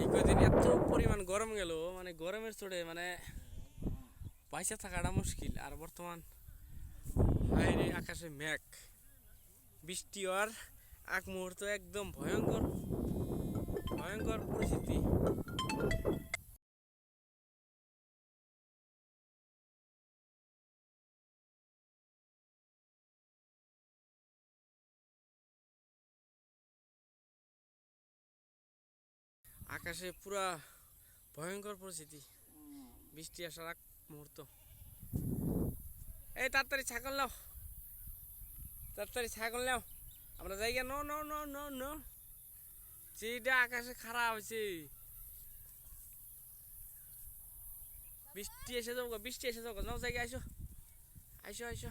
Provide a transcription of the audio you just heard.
এই কদিন এত পরিমাণ গরম গেল মানে গরমের চড়ে মানে পয়সা থাকাটা মুশকিল। আর বর্তমান বাইরে আকাশে মেঘ, বৃষ্টি আর এক মুহূর্ত একদম ভয়ঙ্কর ভয়ঙ্কর পরিস্থিতি। আকাশে পুরা ভয়ঙ্কর পরিস্থিতি। বৃষ্টি আসার এক মুহূর্ত। এই তাড়াতাড়ি ছাগল নাও। তাড়াতাড়ি ছাগল নাও। আমরা জায়গা নো ন ন ন ন। যেটা আকাশে খারাপ হয়েছে। বৃষ্টি এসে গো, বৃষ্টি এসে গো। নাও জায়গা আইসো। আইসো আইসো।